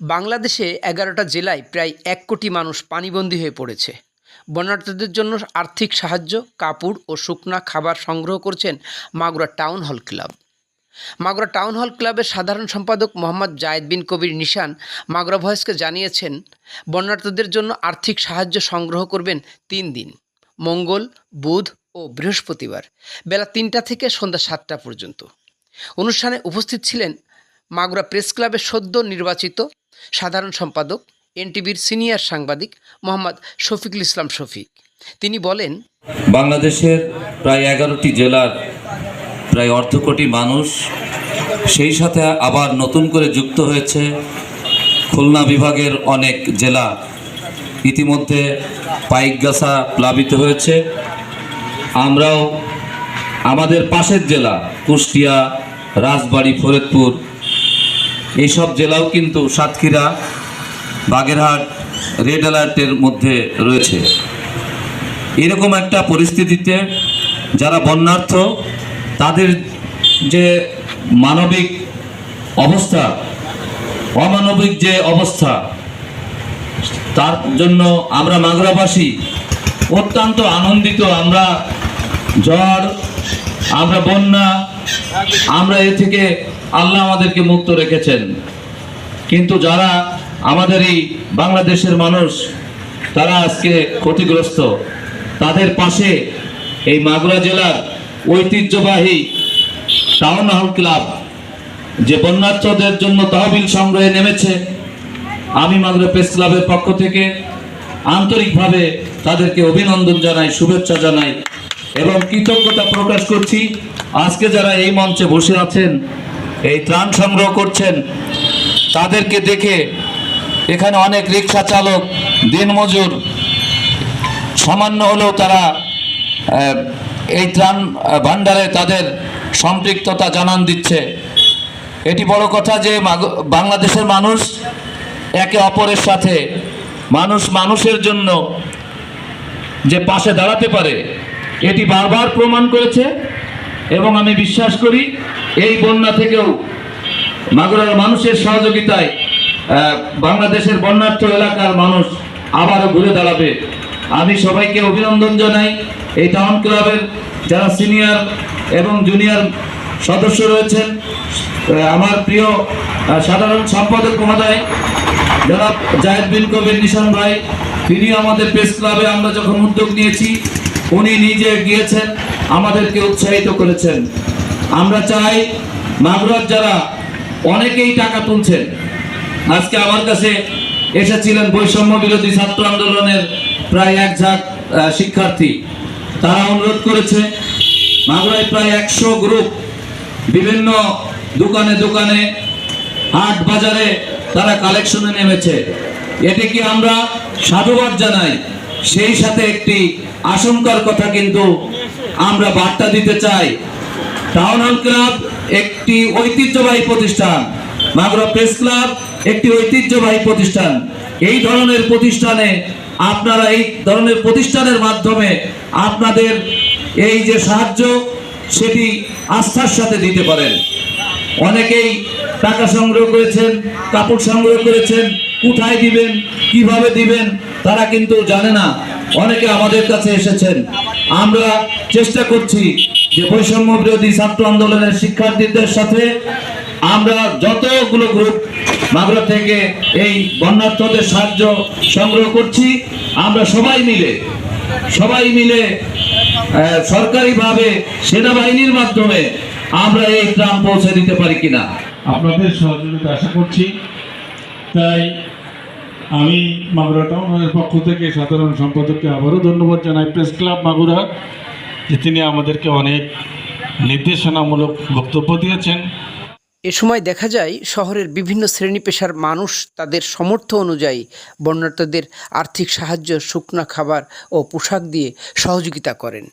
বাংলাদেশে এগারোটা জেলায় প্রায় এক কোটি মানুষ পানিবন্দী হয়ে পড়েছে। বন্যার্থদের জন্য আর্থিক সাহায্য, কাপড় ও শুকনা খাবার সংগ্রহ করছেন Magura town hall club. Magura town hall ক্লাবের সাধারণ সম্পাদক মোহাম্মদ জায়েদ বিন কবির নিশান মাগুরা ভয়েসকে জানিয়েছেন বন্যার্থদের জন্য আর্থিক সাহায্য সংগ্রহ করবেন তিন দিন, মঙ্গল, বুধ ও বৃহস্পতিবার, বেলা তিনটা থেকে সন্ধ্যা সাতটা পর্যন্ত। অনুষ্ঠানে উপস্থিত ছিলেন মাগুরা প্রেস ক্লাবের সদ্য নির্বাচিত সাধারণ সম্পাদক, এনটিভির সিনিয়র সাংবাদিক মোহাম্মদ শফিকুল ইসলাম শফিক। তিনি বলেন, বাংলাদেশের প্রায় এগারোটি জেলার প্রায় অর্ধ কোটি মানুষ সেই সাথে আবার নতুন করে যুক্ত হয়েছে। খুলনা বিভাগের অনেক জেলা ইতিমধ্যে পাইকগাছা প্লাবিত হয়েছে। আমরাও আমাদের পাশের জেলা কুষ্টিয়া, রাজবাড়ি, ফরিদপুর এইসব জেলাও কিন্তু সাতক্ষীরা, বাগেরহাট, রেড অ্যালার্টের মধ্যে রয়েছে। এরকম একটা পরিস্থিতিতে যারা বন্যার্থ, তাদের যে মানবিক অবস্থা, অমানবিক যে অবস্থা, তার জন্য আমরা মাগুরাবাসী অত্যন্ত আনন্দিত। আমরা ঝড়, আমরা বন্যা আমরা এ থেকে আল্লাহ আমাদেরকে মুক্ত রেখেছেন। কিন্তু যারা আমাদের এই বাংলাদেশের মানুষ, তারা আজকে ক্ষতিগ্রস্ত। তাদের পাশে এই মাগুরা জেলার ঐতিহ্যবাহী টাউন হল ক্লাব, যে বন্যার্থদের জন্য তহবিল সংগ্রহে নেমেছে, আমি মাগুরা প্রেস ক্লাবের পক্ষ থেকে আন্তরিকভাবে তাদেরকে অভিনন্দন জানাই, শুভেচ্ছা জানাই। এবং কৃতজ্ঞতা প্রকাশ করছি। আজকে যারা এই মঞ্চে বসে আছেন, এই ত্রাণ সংগ্রহ করছেন, তাদেরকে দেখে এখানে অনেক রিক্সা চালক, দিনমজুর, সামান্য হলেও তারা এই ত্রাণ ভাণ্ডারে তাদের সম্পৃক্ততা জানান দিচ্ছে। এটি বড় কথা যে বাংলাদেশের মানুষ একে অপরের সাথে, মানুষ মানুষের জন্য যে পাশে দাঁড়াতে পারে এটি বারবার প্রমাণ করেছে এবং আমি বিশ্বাস করি এই বন্যা থেকেও মাগুরার মানুষের সহযোগিতায় বাংলাদেশের বন্যার্থ এলাকার মানুষ আবারও ঘুরে দাঁড়াবে। আমি সবাইকে অভিনন্দন জানাই। এই টাউন ক্লাবের যারা সিনিয়র এবং জুনিয়র সদস্য রয়েছেন আমার প্রিয় সাধারণ সম্পাদক মহোদয় যারা জায়েদ বিন কবির নিশান ভাই তিনি আমাদের প্রেস ক্লাবে আমরা যখন উদ্যোগ নিয়েছি উনি নিজে গিয়েছেন, আমাদেরকে উৎসাহিত করেছেন। আমরা চাই মাগুরার যারা অনেকেই টাকা তুলছেন। আজকে আমার কাছে এসেছিলেন বৈষম্য বিরোধী ছাত্র আন্দোলনের প্রায় এক ঝাঁক শিক্ষার্থী। তারা অনুরোধ করেছে, মাগুরায় প্রায় একশো গ্রুপ বিভিন্ন দোকানে দোকানে, হাট বাজারে তারা কালেকশনে নেমেছে। এটিকে আমরা সাধুবাদ জানাই? সেই সাথে একটি আশঙ্কার কথা কিন্তু আমরা বার্তা দিতে চাই। টাউন হল ক্লাব একটি ঐতিহ্যবাহী প্রতিষ্ঠান। মাগুরা প্রেস ক্লাব একটি ঐতিহ্যবাহী প্রতিষ্ঠান। এই ধরনের প্রতিষ্ঠানে আপনারা এই ধরনের প্রতিষ্ঠানের মাধ্যমে আপনাদের এই যে সাহায্য, সেটি আস্থার সাথে দিতে পারেন। অনেকেই টাকা সংগ্রহ করেছেন, কাপড় সংগ্রহ করেছেন কোথায় দিবেন, কীভাবে দিবেন, তারা কিন্তু জানে না। অনেকে আমাদের কাছে এসেছেন। আমরা চেষ্টা করছি যে বৈষম্য বিরোধী ছাত্র আন্দোলনের শিক্ষার্থীদের সাথে আমরা যতগুলো গ্রুপ মাগুরা থেকে এই বন্যার্থদের সাহায্য সংগ্রহ করছি, আমরা সবাই মিলে সবাই মিলে সরকারিভাবে সেনাবাহিনীর মাধ্যমে আমরা এই ত্রাণ পৌঁছে দিতে পারি কিনা। আপনাদের সহযোগিতা আশা করছি। তাই আমি মাগুরা টাউনের পক্ষ থেকে সাধারণ সম্পাদককে আবারও ধন্যবাদ জানাই। প্রেস ক্লাব মাগুরা, যে তিনি আমাদেরকে অনেক নির্দেশনামূলক বক্তব্য দিয়েছেন। এ সময় দেখা যায়, শহরের বিভিন্ন শ্রেণি পেশার মানুষ তাদের সামর্থ্য অনুযায়ী বন্যার্থদের আর্থিক সাহায্য, শুকনা খাবার ও পোশাক দিয়ে সহযোগিতা করেন।